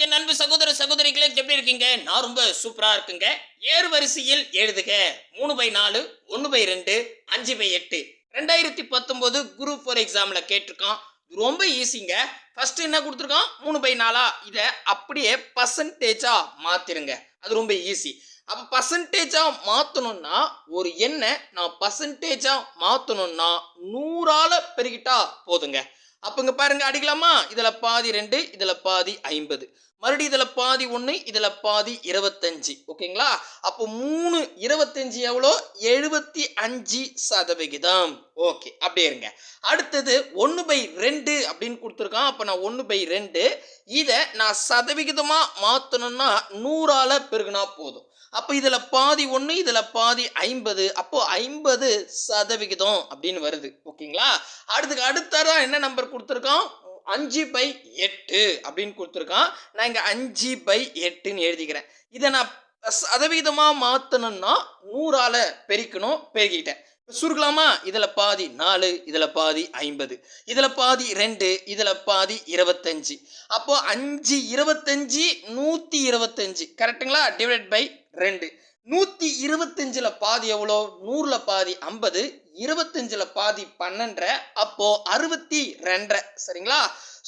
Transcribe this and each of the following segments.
வணக்கம் நண்பு அன்பு சகோதர சகோதரிகளே எப்படி இருக்கீங்க? நான் ரொம்ப சூப்பரா இருக்குங்க. ஏறு வரிசையில் எழுதுக. மூணு பை நாலு ஒன்று பை ரெண்டு அஞ்சு பை எட்டு. ரெண்டாயிரத்தி பத்தொம்போது குரூப் ஃபோர் எக்ஸாமில் கேட்டிருக்கான். ரொம்ப ஈஸிங்க ஃபர்ஸ்ட் என்ன கொடுத்துருக்கான்? மூணு பை நாலா? இதை அப்படியே பர்சன்டேஜாக மாற்றிடுங்க அது ரொம்ப ஈஸி அப்போ பர்சன்டேஜாக மாற்றணும்னா ஒரு எண்ணை நான் பர்சன்டேஜாக மாற்றணும்னா நூறால் பெருகிட்டா போதுங்க. அப்போங்க பாருங்க அடிக்கலாமா? இதில் பாதி ரெண்டு இதில் பாதி ஐம்பது. மறுபடியும் இதில் பாதி ஒன்று இதில் பாதி இருபத்தஞ்சு. ஓகேங்களா? அப்போ மூணு இருபத்தஞ்சு எவ்வளோ? எழுபத்தி அஞ்சு சதவிகிதம். ஓகே அப்படியே இருங்க. அடுத்தது ஒன்று பை ரெண்டு அப்படின்னு கொடுத்துருக்கான். அப்போ நான் ஒன்று பை ரெண்டு. இதை நான் சதவிகிதமாக மாற்றணும்னா நூறால் பெருகுனா போதும். அப்போ இதில் பாதி ஒன்று இதில் பாதி ஐம்பது. அப்போ ஐம்பது சதவிகிதம் அப்படின்னு வருது. ஓகேங்களா? அடுத்துக்கு அடுத்ததா என்ன நம்பர் கொடுத்துருக்கான்? அஞ்சு பை எட்டு அப்படின்னு கொடுத்துருக்கான். நான் இங்கே அஞ்சு பை எட்டுன்னு எழுதிக்கிறேன். இதை நான் சதவீதமாக மாற்றணும்னா நூறால் பெருக்கணும் பெருகிட்டேன் சுருக்கலாமா? இதில் பாதி நாலு இதில் பாதி ஐம்பது. இதில் பாதி ரெண்டு இதில் பாதி இருபத்தஞ்சி. அப்போது அஞ்சு இருபத்தஞ்சி நூற்றி இருபத்தஞ்சி. கரெக்டுங்களா டிவைட் பை ரெண்டு. நூற்றி இருபத்தஞ்சில் பாதி எவ்வளோ? நூறில் பாதி ஐம்பது இருபத்தஞ்சில் பாதி பன்னெண்டரை அப்போ அறுபத்தி ரெண்டரை. சரிங்களா?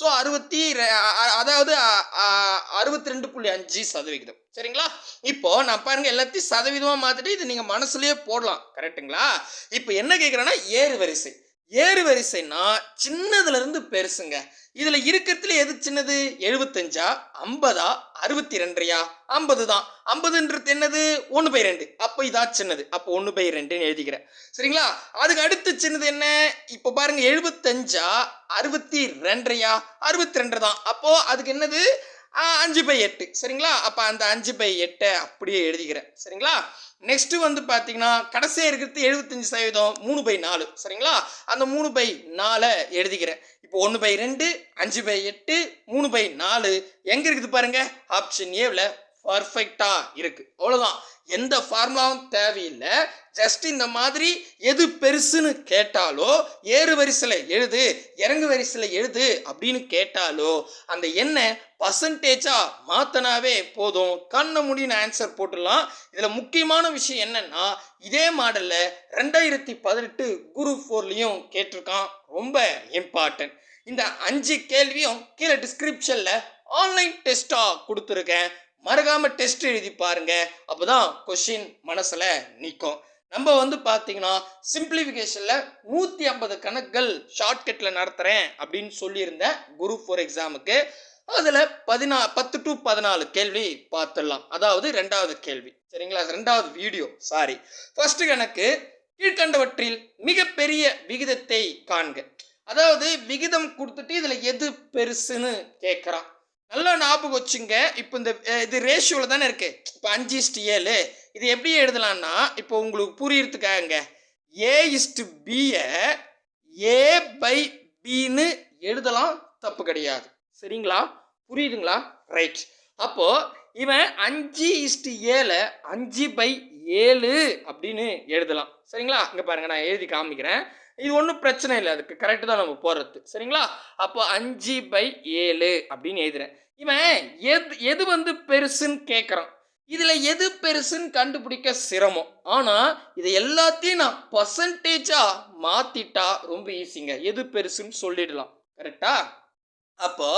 ஸோ அறுபத்தி ரெ- அதாவது அறுபத்தி ரெண்டு புள்ளி அஞ்சு சதவிகிதம். சரிங்களா? இப்போ நான் பாருங்க எல்லாத்தையும் சதவீதமாக மாற்றிட்டு இது நீங்கள் மனசுலயே போடலாம். கரெக்ட்டுங்களா? இப்போ என்ன கேட்குறேன்னா ஏறு வரிசை ஏறு வரிசைனா சின்னதுல இருந்து பெருசுங்க. இதுல இருக்கிறதுல எது சின்னது? எழுபத்தஞ்சா ஐம்பதா? அறுபத்தி ரெண்டரையா ஐம்பது தான் ஐம்பதுன்றது என்னது? ஒன்று பை ரெண்டு. அப்போ இதான் சின்னது. அப்போ ஒன்று பை ரெண்டுன்னு எழுதிக்கிறேன். சரிங்களா? அதுக்கு அடுத்து சின்னது என்ன? இப்போ பாருங்க எழுபத்தஞ்சா அறுபத்தி ரெண்டரையா அறுபத்தி ரெண்டு தான் அப்போ அதுக்கு என்னது? அஞ்சு பை எட்டு. சரிங்களா? அப்போ அந்த அஞ்சு பை எட்டை அப்படியே எழுதிக்கிறேன். சரிங்களா? நெக்ஸ்ட்டு வந்து பார்த்தீங்கன்னா கடைசியாக இருக்கிறது எழுபத்தஞ்சு சதவீதம் மூணு பை நாலு. சரிங்களா? அந்த மூணு பை நாலை எழுதிக்கிறேன். இப்போ ஒன்று பை ரெண்டு அஞ்சு பை எட்டு மூணு பை நாலு. எங்கே இருக்குது பாருங்கள் ஆப்ஷன் ஏவில் பர்ஃபெக்டாக இருக்குது அவ்வளோதான் எந்த ஃபார்முலாவும் தேவையில்லை. ஜஸ்ட் இந்த மாதிரி எது பெருசுன்னு கேட்டாலோ ஏறு வரிசையில் எழுது இறங்கு வரிசையில் எழுது அப்படின்னு கேட்டாலோ அந்த எண்ணை பர்சன்டேஜாக மாற்றினாவே போதும். கண்ண முடின்னு ஆன்சர் போட்டுடலாம். இதில் முக்கியமான விஷயம் என்னென்னா இதே மாடலில் ரெண்டாயிரத்தி பதினெட்டு குரு ஃபோர்லேயும் கேட்டிருக்கான். ரொம்ப இம்பார்ட்டன்ட் இந்த அஞ்சு கேள்வியும் கீழே டிஸ்கிரிப்ஷனில் ஆன்லைன் டெஸ்ட்டாக கொடுத்துருக்கேன். மறக்காமல் டெஸ்ட் எழுதி பாருங்க. அப்பதான் கொஷின் மனசில் நிற்கும் நம்ம வந்து பார்த்தீங்கன்னா சிம்பிளிஃபிகேஷனில் நூற்றி ஐம்பது கணக்குகள் ஷார்ட்கட்டில் நடத்துகிறேன் அப்படின்னு சொல்லியிருந்தேன் குரூப் ஃபோர் எக்ஸாமுக்கு அதில் பதினா பத்து டு பதினாலு கேள்வி பார்த்துடலாம் அதாவது ரெண்டாவது கேள்வி. சரிங்களா? ரெண்டாவது வீடியோ சாரி ஃபர்ஸ்ட் கணக்கு கீழ்கண்டவற்றில் மிகப்பெரிய விகிதத்தை காண்க. அதாவது விகிதம் கொடுத்துட்டு இதில் எது பெருசுன்னு கேட்குறான் நல்லா ஞாபகம் வச்சுங்க. இப்போ இந்த இது ரேஷியோவில் தானே இருக்கு. இப்போ அஞ்சு இஸ்டு ஏழு. இது எப்படி எழுதலாம்னா இப்போ உங்களுக்கு புரியறதுக்காகங்க. ஏ இஸ்டு பியை ஏ பை பின்னு எழுதலாம். தப்பு கிடையாது. சரிங்களா? புரியுதுங்களா? ரைட் அப்போது இவன் அஞ்சு இஸ்டு ஏழை அஞ்சு பை ஏழு அப்படின்னு எழுதலாம். சரிங்களா? இங்கே பாருங்கள் நான் எழுதி காமிக்கிறேன். இது ஒன்றும் பிரச்சனை இல்லை. அதுக்கு கரெக்டு தான் நம்ம போடுறது சரிங்களா? அப்போ அஞ்சு பை ஏழு அப்படின்னு எழுதுறேன். இவன் எது எது வந்து பெருசுன்னு கேட்குறான் இதில் எது பெருசுன்னு கண்டுபிடிக்க சிரமம். ஆனால் இதை எல்லாத்தையும் நான் பர்சன்டேஜாக மாற்றிட்டா ரொம்ப ஈஸிங்க எது பெருசுன்னு சொல்லிடலாம். கரெக்டா அப்போ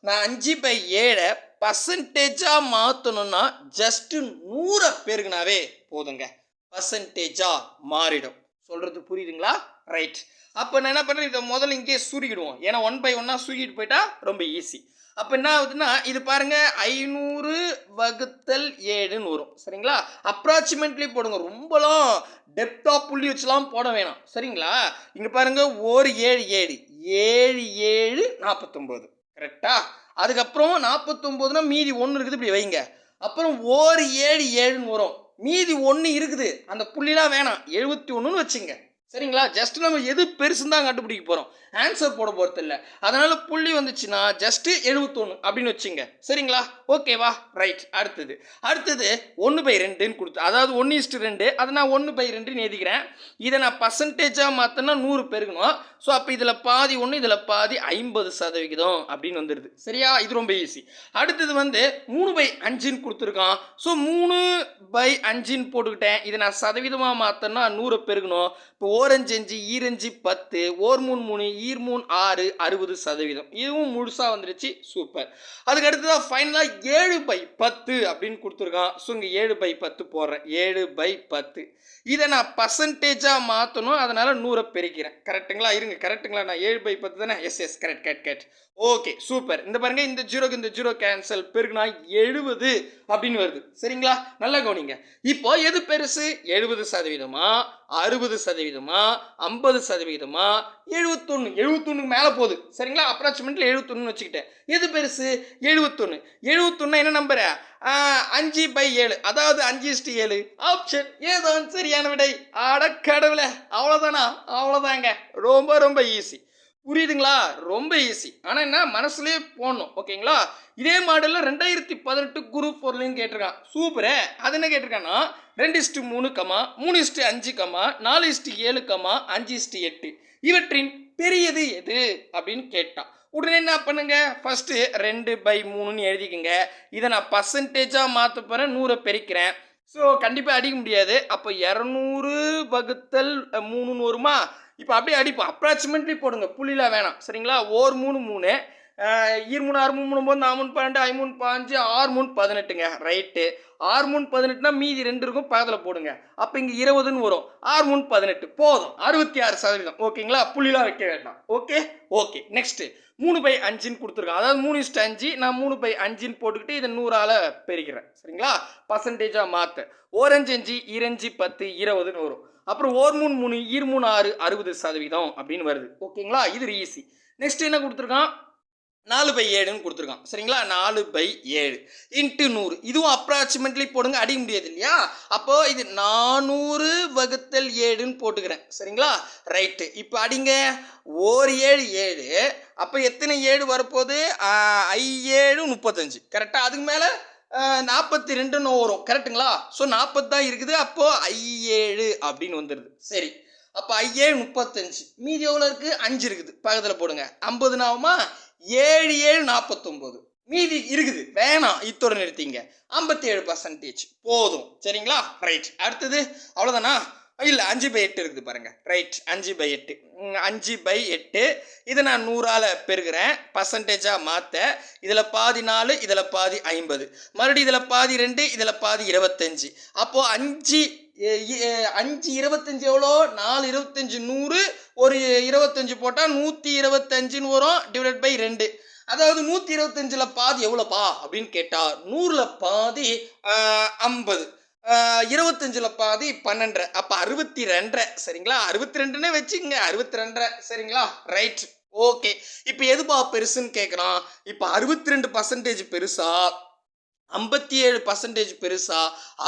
நான் அஞ்சு பை ஏழை பர்சன்டேஜாக மாற்றணும்னா ஜஸ்ட்டு நூறை பெருகுனாவே போதுங்க. பர்சன்டேஜாக மாறிடும். சொல்கிறது புரியுதுங்களா? ரைட் அப்போ நான் என்ன பண்ணுறேன் இதை முதல்ல இங்கேயே சுருக்கிடுவோம். ஏன்னா ஒன் பை ஒன்னாக சுருக்கிட்டு போயிட்டா ரொம்ப ஈஸி அப்போ என்ன ஆகுதுன்னா இது பாருங்க ஐநூறு வகுத்தல் ஏழுன்னு வரும். சரிங்களா? அப்ராக்சிமேட்லி போடுங்க. ரொம்பலாம் டெப்தா புள்ளி வச்சுலாம் போட வேணாம். சரிங்களா? இங்கே பாருங்க ஒரு ஏழு ஏழு. ஏழு ஏழு நாற்பத்தொம்போது. கரெக்டா அதுக்கப்புறம் நாற்பத்தொம்போதுனா மீதி ஒன்று இருக்குது இப்படி வைங்க. அப்புறம் ஒரு ஏழு ஏழுன்னு வரும். மீதி ஒன்று இருக்குது. அந்த புள்ளிலாம் வேணாம். எழுபத்தி ஒன்றுன்னு வச்சுங்க. சரிங்களா? ஜஸ்ட் நம்ம எது பெருசுன்னு தான் கண்டுபிடிக்க போகிறோம் ஆன்சர் போட போகிறது இல்லை. அதனால் புள்ளி வந்துச்சுன்னா ஜஸ்ட்டு எழுபத்தொன்று அப்படின்னு வச்சுங்க. சரிங்களா? ஓகேவா ரைட் அடுத்தது. அடுத்தது ஒன்று பை ரெண்டுன்னு கொடுத்து அதாவது ஒன்று இஸ்ட்டு ரெண்டு அதை நான் ஒன்று பை ரெண்டுன்னு எழுதிக்கிறேன். இதை நான் பர்சன்டேஜாக மாற்றினா நூறு பெருகணும். ஸோ அப்போ இதில் பாதி ஒன்று இதில் பாதி ஐம்பது சதவிகிதம் அப்படின்னு வந்துடுது சரியா? இது ரொம்ப ஈஸி அடுத்தது வந்து மூணு பை அஞ்சுன்னு கொடுத்துருக்கான். ஸோ மூணு பை அஞ்சுன்னு போட்டுக்கிட்டேன். இதை நான் சதவீதமாக மாற்றினா நூறு பெருகணும். இப்போ ஓரஞ்சு அஞ்சு ஈரஞ்சு பத்து ஓர் மூணு மூணு ஈர் மூணு ஆறு அறுபது சதவீதம். இதுவும் முழுசாக வந்துருச்சு. சூப்பர். அதுக்கு அடுத்ததாக ஃபைனலாக ஏழு பை பத்து அப்படின்னு கொடுத்துருக்கான். ஸோ இங்கே ஏழு பை பத்து போடுறேன். ஏழு பை பத்து. இதை நான் பர்சன்டேஜாக மாற்றணும் அதனால் நூறை பெருக்கிறேன். கரெக்ட்டுங்களா இருங்க. கரெக்ட்டுங்களா நான் ஏழு பை பத்து தானே? Yes yes correct correct correct okay super இந்த பாருங்க இந்த ஜீரோக்கு இந்த ஜீரோ கேன்சல் பெருக்குனா எழுபது அப்படின்னு வருது. சரிங்களா? நல்லா கவனிங்க. இப்போ எது பெருசு? எழுபது சதவீதமா? அறுபது சதவீதமா? ஐம்பது சதவீதமா? எழுபத்தொன்று எழுபத்தொன்னுக்கு மேலே போகுது. சரிங்களா? அப்ராக்சிமேட்லி எழுபத்தொன்னு வச்சுக்கிட்டேன். எது பெருசு? எழுபத்தொன்று எழுபத்தொன்னு என்ன நம்பர் அஞ்சு பை ஏழு. அதாவது அஞ்சு இஸ்டி ஏழு. ஆப்ஷன் ஏதோ சரியான விடை. அடக்கடவுல அவ்வளோதானா அவ்வளோதாங்க ரொம்ப ரொம்ப ஈஸி புரியுதுங்களா? ரொம்ப ஈஸி ஆனால் என்ன? மனசுலேயே போடணும். ஓகேங்களா? இதே மாடலில் ரெண்டாயிரத்தி பதினெட்டு குரூப் ஃபோர்லேயும் கேட்டிருக்கான். சூப்பரே. அது என்ன கேட்டிருக்கான்னா ரெண்டு இஸ்ட்டு மூணு கமா மூணு இஸ்ட்டு அஞ்சு கமா நாலு இஸ்ட்டு ஏழு கமா அஞ்சு இஸ்ட்டு எட்டு. இவற்றின் பெரியது எது? அப்படின்னு கேட்டான். உடனே என்ன பண்ணுங்க? ஃபஸ்ட்டு ரெண்டு பை மூணுன்னு எழுதிக்கோங்க. இதை நான் பர்சன்டேஜாக மாற்ற போகிறேன் நூறை பெருக்கிறேன். ஸோ கண்டிப்பாக அடிக்க முடியாது. அப்போ இரநூறு வகுத்தல் மூணுன்னு வருமா? இப்போ அப்படியே அடிப்போம். அப்ராக்சிமேட்லி போடுங்க. புள்ளிலாம் வேணாம். சரிங்களா? ஓர் மூணு மூணு. இருமூணு ஆறு மூணு மூணு போது நாலு பன்னெண்டு ஐ பாஞ்சு ஆறு மூணு பதினெட்டுங்க. ரைட்டு ஆறு மூணு பதினெட்டுனா மீதி ரெண்டு இருக்கும் பக்கத்தில் போடுங்க. அப்போ இங்கே இருபதுன்னு வரும். ஆறு மூணு பதினெட்டு. போதும். அறுபத்தி ஆறு சதவீதம். ஓகேங்களா புள்ளிலாம் வைக்க வேண்டாம். ஓகே ஓகே நெக்ஸ்ட்டு மூணு பை அஞ்சுன்னு கொடுத்துருக்கான் அதாவது மூணு இஸ்ட் அஞ்சு நான் மூணு பை அஞ்சுன்னு போட்டுக்கிட்டு இதை நூறால் பெருக்கிறேன். சரிங்களா? பர்சன்டேஜாக மாற்ற ஓரஞ்சு அஞ்சு இரஞ்சு பத்து இருபதுன்னு வரும். அப்புறம் ஓர் மூணு மூணு ஈர் மூணு ஆறு அறுபது சதவீதம் அப்படின்னு வருது. ஓகேங்களா இது ஈஸி நெக்ஸ்ட் என்ன கொடுத்துருக்கான்? நாலு பை ஏழுன்னு கொடுத்துருக்கான். சரிங்களா? நாலு பை ஏழு. இன்ட்டு நூறு. இதுவும் அப்ராக்சிமேட்லி போடுங்க அடிக்க முடியாது இல்லையா? அப்போது இது நானூறு வகுத்தல் ஏழுன்னு போட்டுக்கிறேன். சரிங்களா? ரைட்டு இப்போ அடிங்க. ஓர் ஏழு ஏழு. அப்போ எத்தனை ஏழு வரப்போகுது? ஐ ஏழு முப்பத்தஞ்சு. கரெக்டாக அதுக்கு மேலே நாற்பத்தி ரெண்டுன்னு வரும். கரெக்ட்டுங்களா ஸோ நாற்பது தான் இருக்குது. அப்போது ஐ ஏழு அப்படின்னு வந்துடுது சரி. அப்போ ஐ ஏழு முப்பத்தஞ்சு. மீதி எவ்வளோ இருக்குது அஞ்சு இருக்குது. பக்கத்தில் போடுங்க. ஐம்பது ஆகுமா? ஏழு ஏழு நாற்பத்தொம்போது மீதி இருக்குது. வேணாம் இத்தோட நிறுத்திங்க. ஐம்பத்தி ஏழு பர்சன்டேஜ் போதும். சரிங்களா? ரைட் அடுத்தது அவ்வளோதானா இல்லை அஞ்சு பை எட்டு இருக்குது பாருங்கள் ரைட் அஞ்சு பை எட்டு. அஞ்சு பை எட்டு. இதை நான் நூறால் பெருகிறேன். பர்சன்டேஜாக மாற்ற இதில் பாதி நாலு இதில் பாதி ஐம்பது. மறுபடியும் இதில் பாதி ரெண்டு இதில் பாதி இருபத்தஞ்சி. அப்போது அஞ்சு அஞ்சு இருபத்தஞ்சு எவ்வளோ? நாலு இருபத்தஞ்சு நூறு. ஒரு இருபத்தஞ்சு போட்டால் நூற்றி இருபத்தஞ்சுன்னு வரும். டிவைட் பை ரெண்டு. அதாவது நூற்றி இருபத்தஞ்சில் பாதி எவ்வளோப்பா? அப்படின்னு கேட்டால் நூறில் பாதி ஐம்பது. இருபத்தஞ்சில் பாதி பன்னெண்டரை. அப்போ அறுபத்தி ரெண்டரை சரிங்களா? அறுபத்தி ரெண்டுன்னே வச்சுங்க அறுபத்தி ரெண்டரை சரிங்களா? ரைட் ஓகே இப்போ எதுப்பா பெருசுன்னு கேட்குறான் இப்போ அறுபத்தி ரெண்டு பர்சன்டேஜ் பெருசா? ஐம்பத்தி ஏழு பர்சன்டேஜ் பெருசா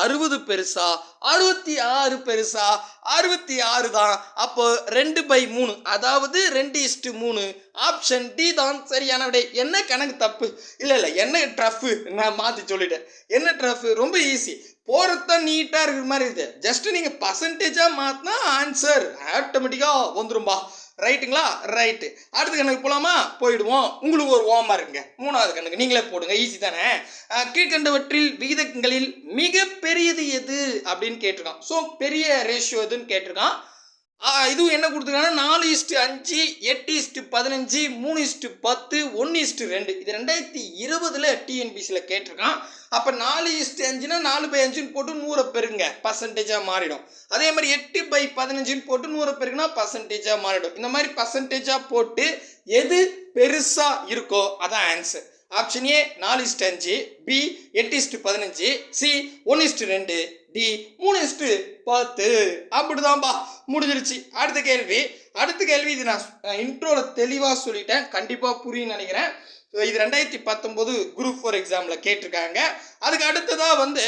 அறுபது பெருசா அறுபத்தி ஆறு பெருசா அறுபத்தி ஆறு தான். அப்போ ரெண்டு பை மூணு அதாவது ரெண்டு இஸ்டு மூணு. ஆப்ஷன் டி தான். சரியான விடை. என்ன கணக்கு தப்பு? இல்லை இல்லை என்ன ட்ரஃப்பு நான் மாற்றி சொல்லிட்டேன். என்ன ட்ரஃப்பு ரொம்ப ஈஸி போகிறதான் நீட்டாக இருக்கிற மாதிரி இருக்குது ஜஸ்ட் நீங்கள் பர்சன்டேஜாக மாற்றினா ஆன்சர் ஆட்டோமேட்டிக்காக வந்துரும்பா. ரைட்டுங்களா ரைட்டு அடுத்த கணக்கு போகலாமா போயிடுவோம். உங்களுக்கு ஒரு ஓமா இருக்குங்க. மூணாவது கணக்கு நீங்களே போடுங்க. ஈஸி தானே? கீழ்கண்டவற்றில் கீழ்க்கண்டவற்றில் விகிதங்களில் மிக பெரியது எது? அப்படின்னு கேட்டிருக்கான். ஸோ பெரிய ரேஷியோ எதுன்னு கேட்டிருக்கான். இதுவும் என்ன கொடுத்துருக்காங்கன்னா நாலு இஸ்ட்டு அஞ்சு எட்டு இஸ்ட்டு பதினஞ்சு மூணு இஸ்ட்டு பத்து ஒன்று இஸ்ட்டு ரெண்டு. இது ரெண்டாயிரத்தி இருபதில் டிஎன்பிசியில் கேட்டிருக்கான். அப்போ நாலு இஸ்ட்டு அஞ்சுனா நாலு பை அஞ்சுன்னு போட்டு நூறை பெருங்க பர்சன்டேஜாக மாறிடும். அதே மாதிரி எட்டு பை பதினஞ்சுன்னு போட்டு நூறை பெருக்குனா பர்சன்டேஜாக மாறிடும். இந்த மாதிரி பர்சன்டேஜாக போட்டு எது பெருசாக இருக்கோ அதான் ஆன்சர் ஆப்ஷன் ஏ நாலு இஸ்ட்டு அஞ்சு பி எட்டு இஸ்ட்டு பதினஞ்சு சி ஒன்று இஸ்ட்டு ரெண்டு டி மூணு இஸ்ட்டு பத்து. அப்படிதான்பா. முடிஞ்சிருச்சு. அடுத்த கேள்வி. அடுத்த கேள்வி இது நான் இன்ட்ரோவில் தெளிவாக சொல்லிட்டேன். கண்டிப்பாக புரியும்னு நினைக்கிறேன். இது ரெண்டாயிரத்தி பத்தொம்போது குரூப் ஃபோர் எக்ஸாமில் கேட்டிருக்காங்க. அதுக்கு அடுத்ததாக வந்து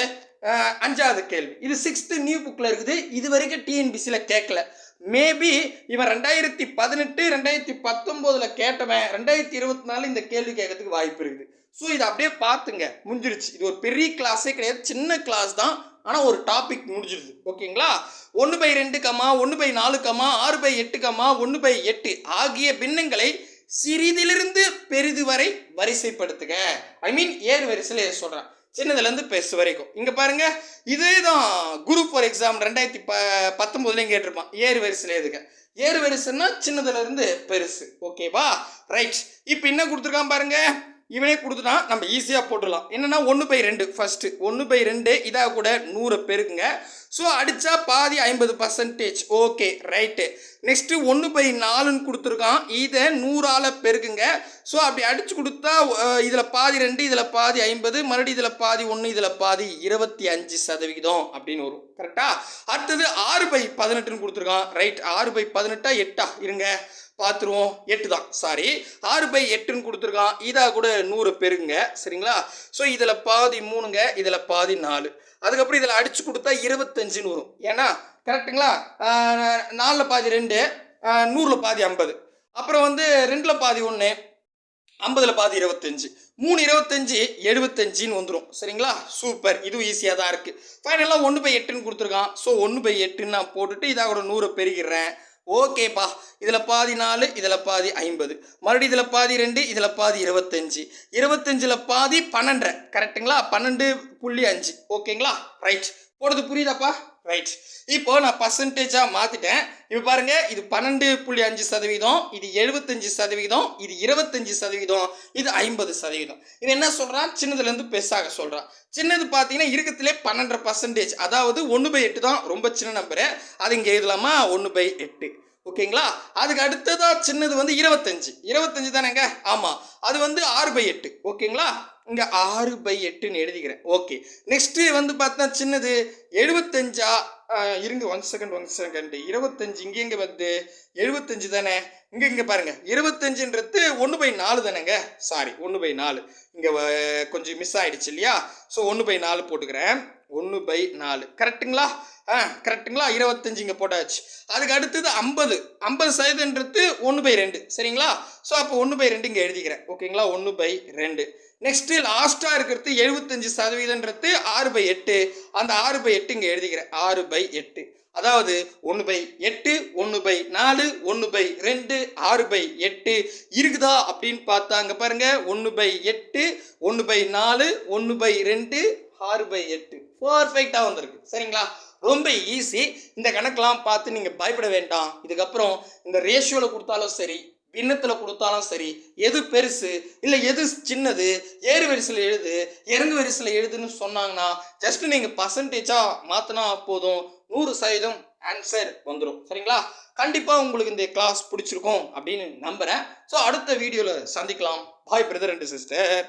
அஞ்சாவது கேள்வி. இது சிக்ஸ்த்து நியூ புக்கில் இருக்குது. இது வரைக்கும் டிஎன்பிசியில் கேட்கல மேபி இவன் ரெண்டாயிரத்தி பதினெட்டு ரெண்டாயிரத்தி பத்தொம்போதில் கேட்டவன் ரெண்டாயிரத்தி இருபத்தி நாலு இந்த கேள்வி கேட்கறதுக்கு வாய்ப்பு இருக்குது. ஸோ இதை அப்படியே பார்த்துங்க. முடிஞ்சிருச்சு. இது ஒரு பெரிய கிளாஸே கிடையாது. சின்ன கிளாஸ் தான். ஆனால் ஒரு டாபிக் முடிஞ்சிருது. ஓகேங்களா? ஒன்று பை ரெண்டு கமா ஒன்று பை நாலு கமா ஆறு பை எட்டு கமா ஒன்று பை எட்டு ஆகிய பின்னங்களை சிறிதிலிருந்து பெரிது வரை வரிசைப்படுத்துக. ஐ மீன் ஏறு வரிசையில் சொல்கிறேன் சின்னதுலேருந்து பெருசு வரைக்கும். இங்கே பாருங்கள் இதே தான் குரூப் ஃபார் எக்ஸாம் ரெண்டாயிரத்தி ப பத்தொம்போதுலேயும் கேட்டிருப்பான். ஏறு வரிசையில் எதுக்கு? ஏறு வரிசைன்னா சின்னதுலேருந்து பெருசு. ஓகேவா ரைட் இப்போ என்ன கொடுத்துருக்கான் பாருங்கள் இவனே கொடுத்துட்டான் நம்ம ஈஸியாக போட்டுடலாம். என்னென்னா ஒன்று பை ரெண்டு ஃபஸ்ட்டு ஒன்று பை ரெண்டு இதாக கூட நூறு பெருக்குங்க. ஸோ அடித்தா பாதி ஐம்பது பர்சன்டேஜ் ஓகே ரைட்டு நெக்ஸ்ட்டு ஒன்று பை நாலுன்னு கொடுத்துருக்கான். இதை நூறால் பெருக்குங்க. ஸோ அப்படி அடித்து கொடுத்தா இதில் பாதி ரெண்டு இதில் பாதி ஐம்பது மறுபடியும் இதில் பாதி ஒன்று இதில் பாதி இருபத்தி அஞ்சு சதவிகிதம் அப்படின்னு வரும். கரெக்டாக அடுத்தது ஆறு பை பதினெட்டுன்னு கொடுத்துருக்கான். ரைட் ஆறு பை பதினெட்டா எட்டா? இருங்க. பார்த்துருவோம் எட்டு தான். சாரி ஆறு பை எட்டுன்னு கொடுத்துருக்கான். இதாக கூட நூறு பெருங்க. சரிங்களா? ஸோ இதில் பாதி மூணுங்க இதில் பாதி நாலு. அதுக்கப்புறம் இதில் அடிச்சு கொடுத்தா இருபத்தஞ்சுன்னு வரும். ஏன்னா கரெக்டுங்களா நாலில் பாதி ரெண்டு நூறில் பாதி ஐம்பது. அப்புறம் வந்து ரெண்டில் பாதி ஒன்று ஐம்பதில் பாதி இருபத்தஞ்சு. மூணு இருபத்தஞ்சி எழுபத்தஞ்சின்னு வந்துடும் சரிங்களா? சூப்பர் இதுவும் ஈஸியாக தான் இருக்குது ஃபைனலாக ஒன்று பை எட்டுன்னு கொடுத்துருக்கான். ஸோ ஒன்று பை எட்டுன்னு நான் போட்டுட்டு இதாக ஒரு நூறை பெருகிடுறேன். ஓகேப்பா. இதில் பாதி நாலு இதில் பாதி ஐம்பது. மறுபடியும் இதில் பாதி ரெண்டு இதில் பாதி இருபத்தஞ்சி. இருபத்தஞ்சில் பாதி பன்னெண்டரை. கரெக்டுங்களா பன்னெண்டு புள்ளி அஞ்சு. ஓகேங்களா? ரைட் போடுறது புரியுதாப்பா? ரைட் இப்போ நான் பர்சன்டேஜாக மாற்றிட்டேன் இப்போ பாருங்க இது பன்னெண்டு புள்ளி அஞ்சு சதவீதம் இது எழுபத்தஞ்சு சதவீதம் இது இருபத்தஞ்சு சதவீதம் இது ஐம்பது சதவீதம். இது என்ன சொல்கிறான் சின்னதுலேருந்து பெருசாக சொல்கிறான் சின்னது பார்த்தீங்கன்னா இருக்கத்திலே பன்னெண்டரை பர்சன்டேஜ் அதாவது ஒன்று பை எட்டு தான் ரொம்ப சின்ன நம்பரு அது இங்கே எழுதலாமா? ஒன்று பை எட்டு. ஓகேங்களா அதுக்கு அடுத்ததாக சின்னது வந்து இருபத்தஞ்சு. இருபத்தஞ்சு தானேங்க? ஆமாம் அது வந்து ஆறு பை எட்டு. ஓகேங்களா இங்கே ஆறு பை எட்டுன்னு எழுதிக்கிறேன். ஓகே நெக்ஸ்ட்டு வந்து பார்த்தா சின்னது எழுபத்தஞ்சா இருங்க ஒன் செகண்ட் ஒன் செகண்ட் இருபத்தஞ்சு இங்கே எங்கே வந்து எழுபத்தஞ்சு தானே? இங்கே இங்கே பாருங்கள் இருபத்தஞ்சுன்றது ஒன்று பை நாலு தானேங்க? சாரி ஒன்று பை நாலு. இங்கே கொஞ்சம் மிஸ் ஆகிடுச்சு இல்லையா? ஸோ ஒன்று பை நாலு போட்டுக்கிறேன். ஒன்று பை நாலு. கரெக்ட்டுங்களா ஆ கரெக்ட்டுங்களா இருபத்தஞ்சு இங்கே போட்டாச்சு. அதுக்கு அடுத்தது ஐம்பது. ஐம்பது சதவீதன்றது ஒன்று பை ரெண்டு. சரிங்களா? ஸோ அப்போ ஒன்று பை ரெண்டு இங்கே எழுதிக்கிறேன். ஓகேங்களா? ஒன்று பை ரெண்டு. நெக்ஸ்ட்டு லாஸ்ட்டாக இருக்கிறது எழுபத்தஞ்சு சதவீதன்றது ஆறு பை எட்டு. அந்த ஆறு பை எட்டு இங்கே எழுதிக்கிறேன். ஆறு பை எட்டு. அதாவது ஒன்று பை எட்டு ஒன்று பை நாலு ஒன்று பை ரெண்டு ஆறு பை எட்டு. இருக்குதா அப்படின்னு பார்த்தாங்க பாருங்கள் பாருங்க. ஒன்று பை எட்டு ஒன்று பை நாலு ஒன்று பை ரெண்டு ஆறு பை எட்டு. பர்ஃபெக்டாக வந்திருக்கு. சரிங்களா? ரொம்ப ஈஸி இந்த கணக்கெலாம் பார்த்து நீங்கள் பயப்பட வேண்டாம். இதுக்கப்புறம் இந்த ரேஷியோவில் கொடுத்தாலும் சரி பின்னத்தில் கொடுத்தாலும் சரி எது பெருசு இல்லை எது சின்னது ஏறு வரிசையில் எழுது இறங்கு வரிசையில் எழுதுன்னு சொன்னாங்கன்னா ஜஸ்ட் நீங்கள் பர்சன்டேஜாக மாற்றினா போதும். நூறு சதவீதம் ஆன்சர் வந்துடும் சரிங்களா? கண்டிப்பாக உங்களுக்கு இந்த கிளாஸ் பிடிச்சிருக்கும் அப்படின்னு நம்புகிறேன் ஸோ அடுத்த வீடியோவில் சந்திக்கலாம். பாய் பிரதர் அண்ட் சிஸ்டர்